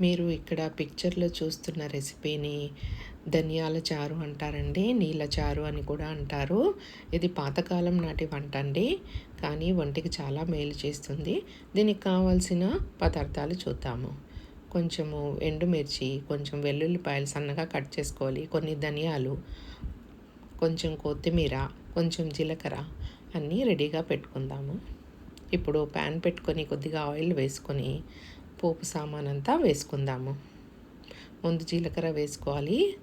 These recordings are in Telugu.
మీరు ఇక్కడ పిక్చర్లో చూస్తున్న రెసిపీని ధనియాల చారు అంటారండి నీళ్ళ చారు అని కూడా అంటారు. ఇది పాతకాలం నాటి వంట అండి కానీ వంటికి చాలా మేలు చేస్తుంది. దీనికి కావాల్సిన పదార్థాలు చూద్దాము. కొంచెము ఎండుమిర్చి కొంచెం వెల్లుల్లిపాయలు సన్నగా కట్ చేసుకోవాలి. కొన్ని ధనియాలు కొంచెం కొత్తిమీర కొంచెం జీలకర్ర అన్నీ రెడీగా పెట్టుకుందాము. ఇప్పుడు ప్యాన్ పెట్టుకొని కొద్దిగా ఆయిల్ వేసుకొని పోపు సామాన్ అంతా వేసుకుందాము. ముందు జీలకర్ర వేసుకోవాలి.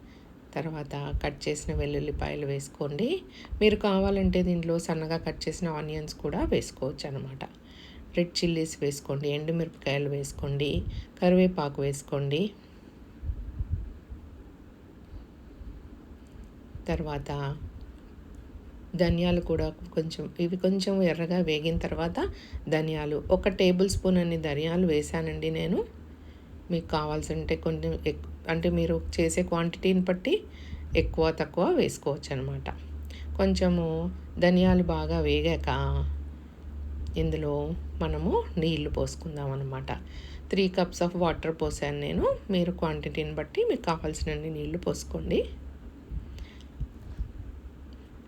తర్వాత కట్ చేసిన వెల్లుల్లిపాయలు వేసుకోండి. మీరు కావాలంటే దీంట్లో సన్నగా కట్ చేసిన ఆనియన్స్ కూడా వేసుకోవచ్చు అనమాట రెడ్ చిల్లీస్ వేసుకోండి ఎండుమిరపకాయలు వేసుకోండి కరివేపాకు వేసుకోండి. తర్వాత ధనియాలు కూడా కొంచెం ఇవి కొంచెం ఎర్రగా వేగిన తర్వాత ధనియాలు. ఒక టేబుల్ స్పూన్ అన్ని ధనియాలు వేసానండి నేను. మీకు కావాల్సింటే కొంచెం అంటే మీరు చేసే క్వాంటిటీని బట్టి ఎక్కువ తక్కువ వేసుకోవచ్చు అనమాట కొంచెము ధనియాలు బాగా వేగాక ఇందులో మనము నీళ్ళు పోసుకుందాం అనమాట త్రీ కప్స్ ఆఫ్ వాటర్ పోసాను నేను. మీరు క్వాంటిటీని బట్టి మీకు కావాల్సినన్ని నీళ్ళు పోసుకోండి.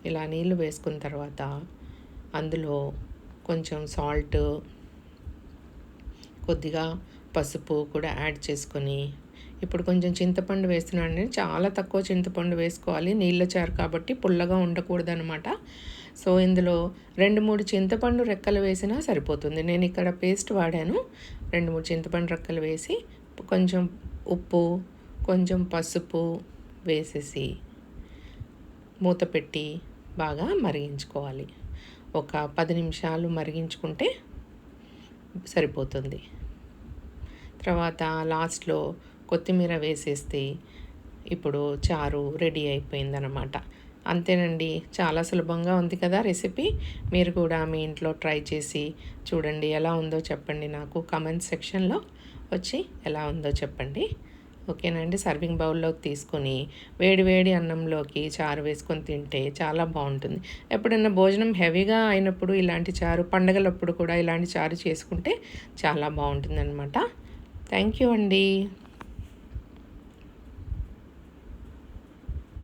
ఇలా నీళ్ళు వేసుకున్న తర్వాత అందులో కొంచెం సాల్ట్ కొద్దిగా పసుపు కూడా యాడ్ చేసుకొని ఇప్పుడు కొంచెం చింతపండు వేస్తున్నాను చాలా తక్కువ చింతపండు వేసుకోవాలి. నీళ్ళ చారు కాబట్టి పుల్లగా ఉండకూడదనమాట సో ఇందులో రెండు మూడు చింతపండు రెక్కలు వేసినా సరిపోతుంది. నేను ఇక్కడ పేస్ట్ వాడాను. రెండు మూడు చింతపండు రెక్కలు వేసి కొంచెం ఉప్పు కొంచెం పసుపు వేసేసి మూత పెట్టి బాగా మరిగించుకోవాలి. ఒక పది నిమిషాలు మరిగించుకుంటే సరిపోతుంది. తర్వాత లాస్ట్లో కొత్తిమీర వేసేస్తే ఇప్పుడు చారు రెడీ అయిపోయిందనమాట అంతేనండి చాలా సులభంగా ఉంది కదా రెసిపీ. మీరు కూడా మీ ఇంట్లో ట్రై చేసి చూడండి ఎలా ఉందో చెప్పండి నాకు. కమెంట్ సెక్షన్లో వచ్చి ఎలా ఉందో చెప్పండి. ఓకేనండి సర్వింగ్ బౌల్లోకి తీసుకొని వేడి వేడి అన్నంలోకి చారు వేసుకొని తింటే చాలా బాగుంటుంది. ఎప్పుడైనా భోజనం హెవీగా అయినప్పుడు ఇలాంటి చారు పండగలప్పుడు కూడా ఇలాంటి చారు చేసుకుంటే చాలా బాగుంటుంది అనమాట థ్యాంక్ యూ అండి.